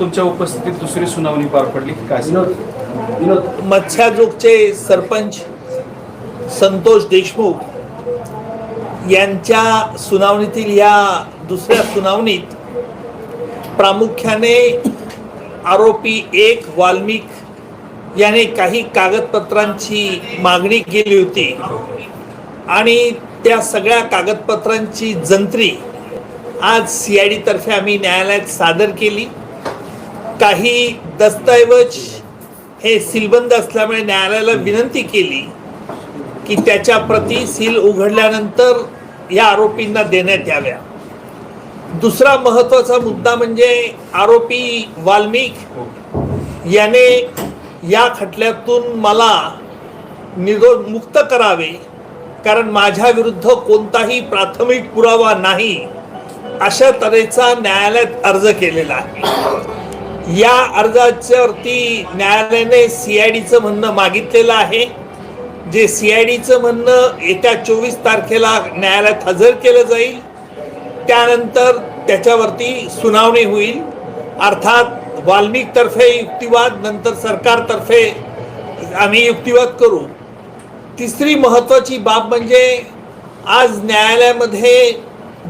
तुमच्या उपस्थितीत दुसरी सुनावणी पार पडली काय? विनोद मत्स्याजोगचे सरपंच संतोष देशमुख यांच्या सुनावणीतील या दुसऱ्या सुनावणीत प्रामुख्याने आरोपी एक वाल्मिक याने काही कागदपत्रांची मागणी केली होती. आणि त्या सगळ्या कागदपत्रांची जंत्री आज सी आय तर्फे आम्ही न्यायालयात सादर केली. काही दस्तऐवज हे सीलबंद असल्यामुळे न्यायालयाला विनंती केली की त्याच्या प्रती सील उघडल्यानंतर या आरोपींना देण्यात याव्या. दुसरा महत्त्वाचा मुद्दा म्हणजे आरोपी वाल्मिक याने या खटल्यातून मला निर्दोष मुक्त करावे कारण माझ्या विरुद्ध कोणताही प्राथमिक पुरावा नाही अशा तऱ्हेचा न्यायालयात अर्ज केलेला आहे. या अर्जाच्यावरती न्यायालयाने सी आय डीचं म्हणणं मागितलेलं आहे. जे सी आय डीचं म्हणणं येत्या चोवीस तारखेला न्यायालयात हजर केलं जाईल त्यानंतर त्याच्यावरती सुनावणी होईल. अर्थात वाल्मिकतर्फे युक्तिवाद नंतर सरकारतर्फे आम्ही युक्तिवाद करू. तिसरी महत्त्वाची बाब म्हणजे आज न्यायालयामध्ये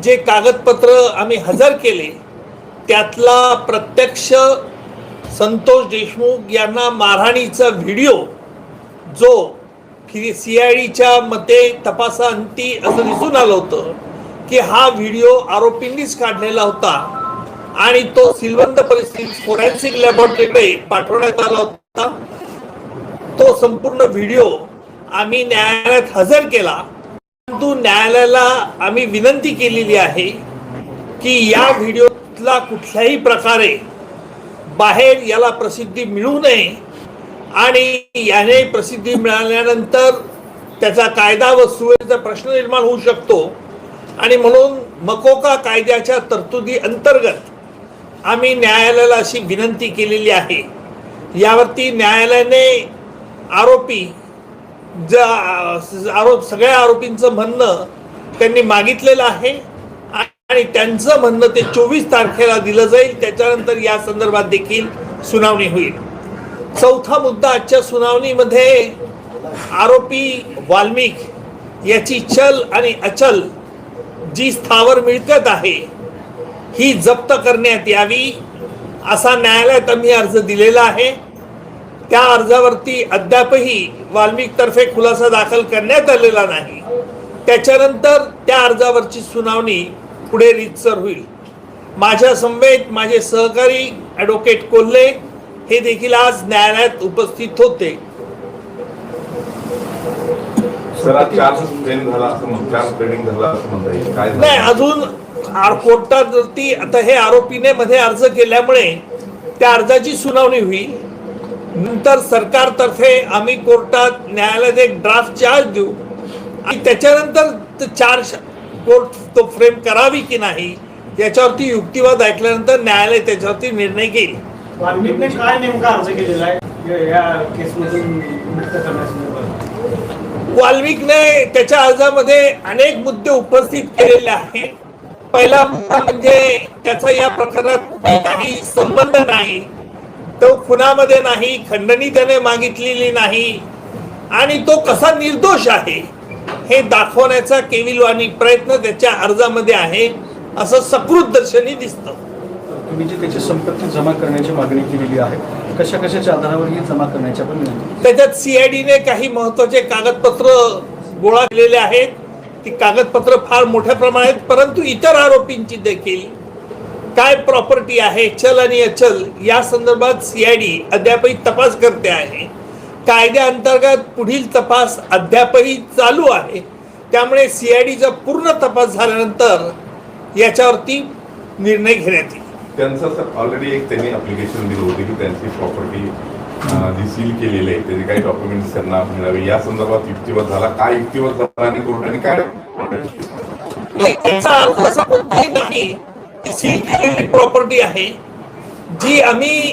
जे कागदपत्र आम्ही हजर केले त्यातला प्रत्यक्ष संतोष देशमुख यांना मारहाणीचा व्हिडिओ जो सी आय डीच्या मते तपासांती असं दिसून आलं होतं की हा व्हिडिओ आरोपींनीच काढलेला होता आणि तो सिलवंत परिस्थितीत फोरेन्सिक लॅबोरेटरीकडे पाठवण्यात आला होता. तो संपूर्ण व्हिडिओ आम्ही न्यायालयात हजर केला. परंतु न्यायालयाला आम्ही विनंती केलेली आहे की या व्हिडिओतला कुठल्याही प्रकारे बाहेर याला प्रसिद्धी मिळू नये आणि याने प्रसिद्धी मिळाल्यानंतर त्याचा कायदा व सुव्यवस्थेचा प्रश्न निर्माण होऊ शकतो. आणि म्हणून मकोका कायद्याच्या तरतुदी अंतर्गत आम्ही न्यायालयाला अशी विनंती केलेली आहे. यावरती न्यायालयाने आरोपी ज आरोप सगळ्या आरोपींचं म्हणणं त्यांनी मागितलेलं आहे. आणि त्यांचं म्हणणं ते चोवीस तारखेला दिलं जाईल. त्याच्यानंतर या संदर्भात देखील सुनावणी होईल. चौथा मुद्दा आजच्या सुनावणीमध्ये आरोपी वाल्मिक याची चल आणि अचल जी स्थावर मिळकत आहे ही जप्त करण्यात यावी असा न्यायालयात आम्ही अर्ज दिलेला आहे. त्या अर्जावरती अद्यापही वाल्मिकतर्फे खुलासा दाखल करण्यात आलेला नाही. त्याच्यानंतर त्या अर्जावरची सुनावणी पुढे रीतसर होईल. माझ्या समवेत माझे सहकारी ॲडव्होकेट कोल्हे हे देखील आज न्यायालयात उपस्थित होते? नाही अजून आर- कोर्टावरती आता हे आरोपीने मध्ये अर्ज केल्यामुळे त्या अर्जाची सुनावणी होईल. नंतर सरकारतर्फे आम्ही कोर्टात न्यायालयात एक ड्राफ्ट चार्ज देऊ. आणि त्याच्यानंतर चार्ज कोर्ट तो फ्रेम करावी की नाही याच्यावरती युक्तिवाद ऐकल्यानंतर न्यायालय त्याच्यावरती निर्णय घेईल. काय नेमका अर्ज केलेला आहे? या- या केसमधून मुक्त करण्यासंदर्भात. वाल्मिकने त्याच्या अर्जामध्ये अनेक मुद्दे उपस्थित केलेले आहेत. पहिला मुद्दा म्हणजे त्याचा या प्रकरणात काही संबंध नाही. तो खुनामध्ये नाही खंडणी त्याने मागितलेली नाही. आणि तो कसा निर्दोष आहे? हे दाखवण्याचा केविलवाणी प्रयत्न त्याच्या अर्जामध्ये आहे असं सकृत दर्शनी दिसतं. तुम्ही जी त्याची संपत्ती जमा करण्याची मागणी केलेली आहे कशा कशाच्या आधारावर ही जमा करण्याची आपण विनंती त्याच्यात सीआयडीने काही महत्त्वाचे कागदपत्र गोळा केलेले आहेत. ती कागदपत्र फार मोठ्या प्रमाणात परंतु इतर आरोपींची देखील. काय प्रॉपर्टी आहे चल आणि अचल या संदर्भात सीआयडी अद्यापही तपास करते आहे. कायद्याअंतर्गत पुढील तपास अद्यापही चालू आहे. त्यामुळे सीआयडीचा पूर्ण तपास झाल्यानंतर याच्यावरती निर्णय घेण्यात येईल. त्यांचं सर ऑलरेडी एक त्यांनी अप्लिकेशन दिलं होतं की त्यांची प्रॉपर्टी जी सील केलेली आहे त्याचे काही डॉक्युमेंट्स त्यांना मिळावे. या संदर्भात युक्तिवाद झाला. काय युक्तिवाद झाला आणि कोर्टाने? काय प्रॉपर्टी आहे जी आम्ही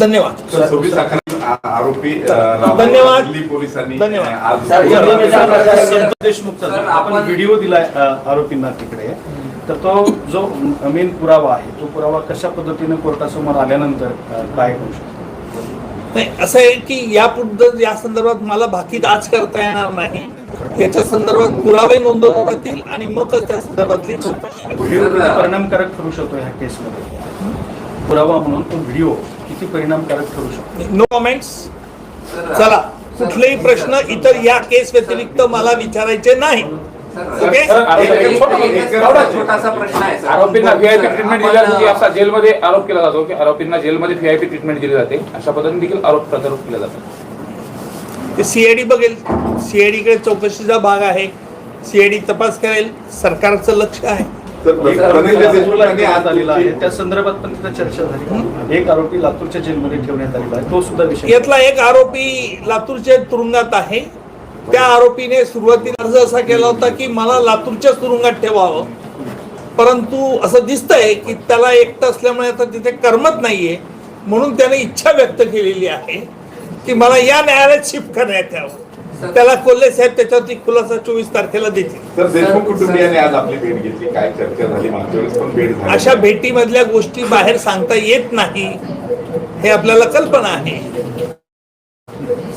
धन्यवाद. आरोपी धन्यवाद. दिल्ली पोलिसांनी धन्यवाद. आपण व्हिडिओ दिलाय अ, आरोपींना तिकडे. तर तो जो मेन पुरावा आहे तो पुरावा कशा पद्धतीने कोर्टासमोर आल्यानंतर काय होऊ शकतो? नाही असं आहे की यापुढे या संदर्भात मला भाकीत आज करता येणार नाही. याच्या संदर्भात पुरावे नोंदवले जातील आणि मग त्या संदर्भातली परिणामकारक ठरू शकतो ह्या केसमध्ये. पुरावा म्हणून तो व्हिडिओ किती परिणामकारक ठरू शकतो? नो कमेंट्स चला कुठलेही प्रश्न इतर या केस व्यतिरिक्त मला विचारायचे नाही. ओके छोटासा प्रश्न आहे. आरोपींना व्हीआयपी ट्रीटमेंट दिली जाते की आपण- असा जेलमध्ये आरोप केला जातो की आरोपींना जेलमध्ये व्हीआयपी ट्रीटमेंट दिली जाते. अशा पद्धतीने देखील आरोप प्रत्यारोप केला जातो ते सीआयडी बघेल. सीआयडी कडे चौकशीचा भाग आहे. सीआयडी तपास करेल. सरकारचं लक्ष आहे. आलेला आहे. त्या संदर्भात पण तिथं चर्चा झाली. एक आरोपी लातूरच्या जेलमध्ये ठेवण्यात आलेला आहे. तो सुद्धा विषय यातला एक आरोपी लातूरच्या तुरुंगात आहे. त्या आरोपीने सुरुवातीला अर्ज असा केला होता की मला लातूरच्या तुरुंगात ठेवावं. परंतु असं दिसतंय की त्याला एकटं असल्यामुळे आता तिथे करमत नाहीये. म्हणून त्याने इच्छा व्यक्त केलेली आहे की मला या न्यायालयात शिफ्ट करण्यात यावं. त्याला कोल्हे साहेब त्याच्यावरती खुलासा चोवीस तारखेला देतील. तर देशमुख कुटुंबियांनी आज आपली भेट घेतली. काय चर्चा झाली? मागच्या वेळेस पण भेट झाली. अशा भेटीमधल्या गोष्टी बाहेर सांगता येत नाही हे आपल्याला कल्पना आहे.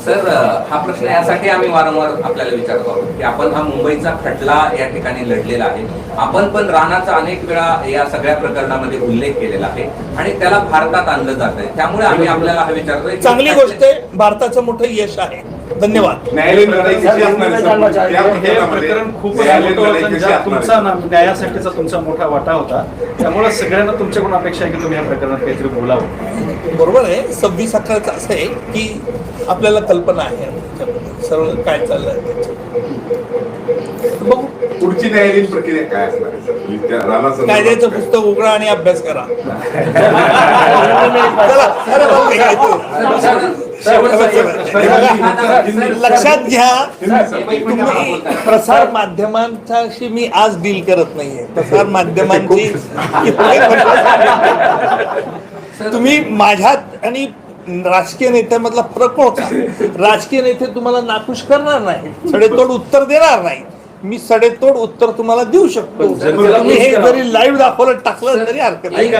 सर हा प्रश्न यासाठी आम्ही वारंवार आपल्याला विचारतो आहोत की आपण हा मुंबईचा खटला या ठिकाणी लढलेला आहे. आपण पण राणाचा अनेक वेळा या सगळ्या प्रकरणामध्ये उल्लेख केलेला आहे आणि त्याला भारतात आणलं जात आहे त्यामुळे आम्ही आपल्याला हा विचारतोय चांगली गोष्ट आहे भारताचं मोठं यश आहे. धन्यवाद न्यायालयीन लढाई कशी असणार आहे, सर? या हे प्रकरणामध्ये प्रकरण न्यायालयीन लढाई कशी ज्या असणार तुमचा? ना- न्यायासाठीचा तुमचा मोठा वाटा होता त्यामुळे सगळ्यांना तुमच्याकडून अपेक्षा आहे की तुम्ही या प्रकरणात काहीतरी बोलावं बरोबर आहे सव्वीस अकराचं असं आहे की आपल्याला कल्पना आहे सर्व काय चाललंय बघू पुढची न्यायालयीन प्रक्रिया काय असणार आहे, सर? म्हणजे त्या संदर्भात कायद्याचं काय? पुस्तक उघडा आणि अभ्यास करा चला, अरे बापरे, काय तू? लक्षात घ्या तुम्ही प्रसार माध्यमांच्याशी मी आज डील करत नाहीये. प्रसार माध्यमांची तुम्ही माझ्यात आणि राजकीय नेत्यामधला फरक ओळखा. राजकीय नेते तुम्हाला नाखुश करणार नाही सडेतोड उत्तर देणार नाही मी सडेतोड उत्तर तुम्हाला देऊ शकतो. तुम्ही हे जरी लाईव्ह दाखवलं टाकलं तरी हरकत नाही.